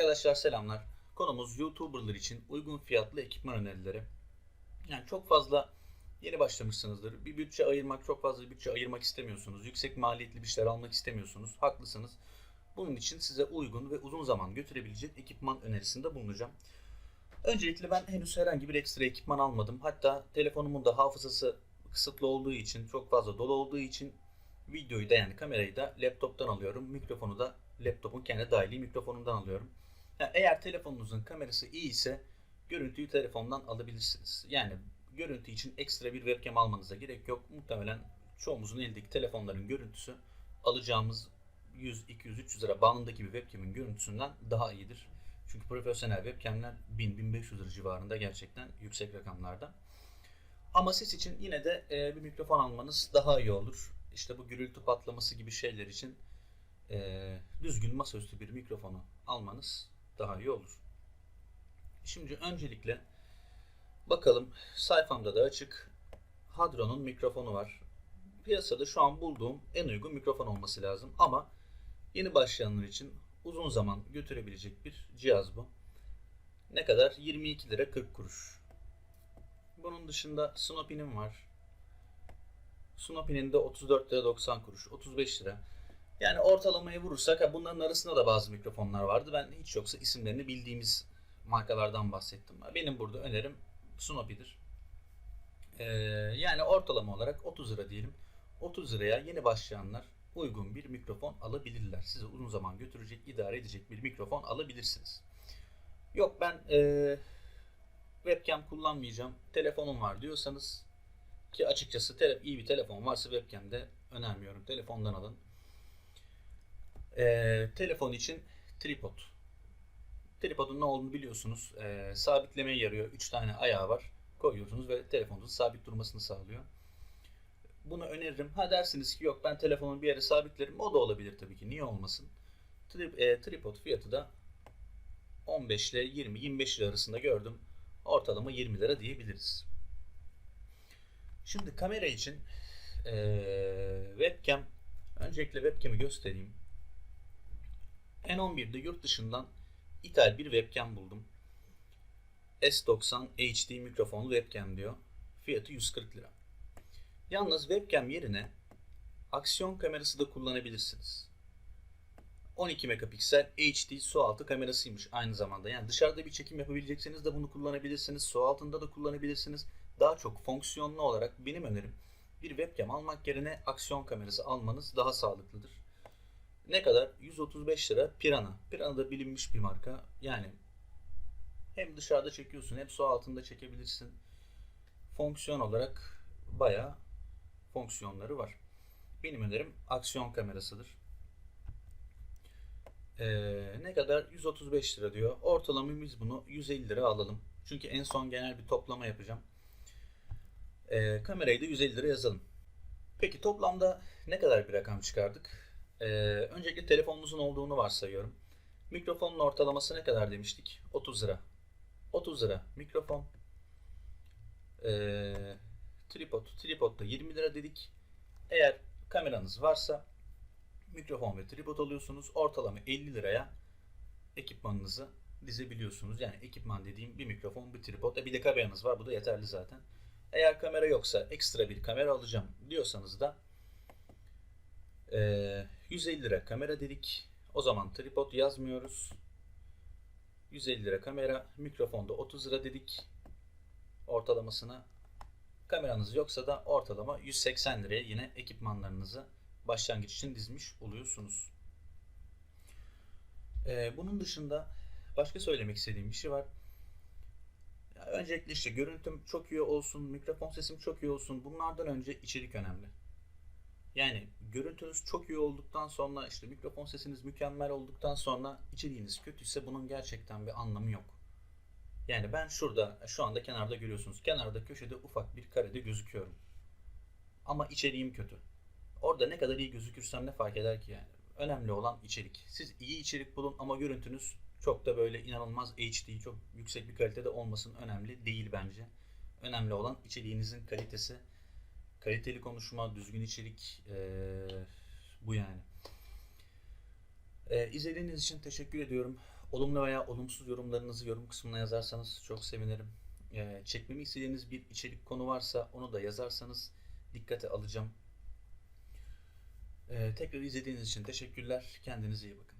Arkadaşlar selamlar. Konumuz YouTuber'lar için uygun fiyatlı ekipman önerileri. Yani çok fazla yeni başlamışsınızdır. Bir bütçe ayırmak, çok fazla bütçe ayırmak istemiyorsunuz. Yüksek maliyetli bir şeyler almak istemiyorsunuz. Haklısınız. Bunun için size uygun ve uzun zaman götürebilecek ekipman önerisinde bulunacağım. Öncelikle ben henüz herhangi bir ekstra ekipman almadım. Hatta telefonumun da hafızası kısıtlı olduğu için, çok fazla dolu olduğu için videoyu da yani kamerayı da laptoptan alıyorum. Mikrofonu da laptopun kendi dahili mikrofonundan alıyorum. Eğer telefonunuzun kamerası iyi ise görüntüyü telefondan alabilirsiniz. Yani görüntü için ekstra bir webcam almanıza gerek yok. Muhtemelen çoğumuzun elindeki telefonların görüntüsü alacağımız 100, 200, 300 lira bandındaki bir webcam'in görüntüsünden daha iyidir. Çünkü profesyonel webcam'ler 1000-1500 lira civarında gerçekten yüksek rakamlarda. Ama ses için yine de e, bir mikrofon almanız daha iyi olur. İşte bu gürültü patlaması gibi şeyler için e, düzgün masaüstü bir mikrofonu almanız daha iyi olur. Şimdi öncelikle bakalım sayfamda da açık Hadron'un mikrofonu var. Piyasada şu an bulduğum en uygun mikrofon olması lazım ama yeni başlayanlar için uzun zaman götürebilecek bir cihaz bu. Ne kadar? 22 lira 40 kuruş. Bunun dışında Snoopy'nin var. Snoopy'nin de 34 lira 90 kuruş, 35 lira. Yani ortalamayı vurursak bunların arasında da bazı mikrofonlar vardı. Ben hiç yoksa isimlerini bildiğimiz markalardan bahsettim. Benim burada önerim Snoopy'dir. Ee, yani ortalama olarak 30 lira diyelim. 30 liraya yeni başlayanlar uygun bir mikrofon alabilirler. Size uzun zaman götürecek, idare edecek bir mikrofon alabilirsiniz. Yok ben ee, webcam kullanmayacağım, telefonum var diyorsanız ki açıkçası iyi bir telefon varsa webcam'de önermiyorum. Telefondan alın. Ee, telefon için tripod. Tripodun ne olduğunu biliyorsunuz. Ee, sabitlemeye yarıyor. 3 tane ayağı var. Koyuyorsunuz ve telefonunuzun sabit durmasını sağlıyor. Bunu öneririm. Ha dersiniz ki yok ben telefonu bir yere sabitlerim. O da olabilir tabii ki. Niye olmasın? Tri, e, tripod fiyatı da 15 ile 20-25 lira arasında gördüm. Ortalama 20 lira diyebiliriz. Şimdi kamera için e, webcam öncelikle webcam'i göstereyim. N11'de yurt dışından ithal bir webcam buldum. S90 HD mikrofonlu webcam diyor. Fiyatı 140 lira. Yalnız webcam yerine aksiyon kamerası da kullanabilirsiniz. 12 megapiksel HD su altı kamerasıymış aynı zamanda. Yani dışarıda bir çekim yapabilecekseniz de bunu kullanabilirsiniz. Su altında da kullanabilirsiniz. Daha çok fonksiyonlu olarak benim önerim bir webcam almak yerine aksiyon kamerası almanız daha sağlıklıdır. Ne kadar? 135 lira Pirana. Pirana da bilinmiş bir marka. Yani hem dışarıda çekiyorsun hem su altında çekebilirsin. Fonksiyon olarak bayağı fonksiyonları var. Benim önerim aksiyon kamerasıdır. Ee, ne kadar? 135 lira diyor. Ortalamamız bunu 150 lira alalım. Çünkü en son genel bir toplama yapacağım. Ee, kamerayı da 150 lira yazalım. Peki toplamda ne kadar bir rakam çıkardık? Ee, öncelikle telefonunuzun olduğunu varsayıyorum. Mikrofonun ortalaması ne kadar demiştik? 30 lira. 30 lira mikrofon. Ee, tripod. Tripod da 20 lira dedik. Eğer kameranız varsa mikrofon ve tripod alıyorsunuz. Ortalama 50 liraya ekipmanınızı dizebiliyorsunuz. Yani ekipman dediğim bir mikrofon, bir tripod. E bir de kameranız var. Bu da yeterli zaten. Eğer kamera yoksa ekstra bir kamera alacağım diyorsanız da e, 150 lira kamera dedik. O zaman tripod yazmıyoruz. 150 lira kamera, mikrofonda 30 lira dedik. Ortalamasına kameranız yoksa da ortalama 180 liraya yine ekipmanlarınızı başlangıç için dizmiş oluyorsunuz. Ee, bunun dışında başka söylemek istediğim bir şey var. Ya öncelikle işte görüntüm çok iyi olsun, mikrofon sesim çok iyi olsun. Bunlardan önce içerik önemli. Yani görüntünüz çok iyi olduktan sonra işte mikrofon sesiniz mükemmel olduktan sonra içeriğiniz kötüyse bunun gerçekten bir anlamı yok. Yani ben şurada şu anda kenarda görüyorsunuz. Kenarda köşede ufak bir karede gözüküyorum. Ama içeriğim kötü. Orada ne kadar iyi gözükürsem ne fark eder ki yani. Önemli olan içerik. Siz iyi içerik bulun ama görüntünüz çok da böyle inanılmaz HD, çok yüksek bir kalitede olmasın önemli değil bence. Önemli olan içeriğinizin kalitesi. Kaliteli konuşma, düzgün içerik ee, bu yani. Ee, izlediğiniz için teşekkür ediyorum. Olumlu veya olumsuz yorumlarınızı yorum kısmına yazarsanız çok sevinirim. Ee, çekmemi istediğiniz bir içerik konu varsa onu da yazarsanız dikkate alacağım. Ee, tekrar izlediğiniz için teşekkürler. Kendinize iyi bakın.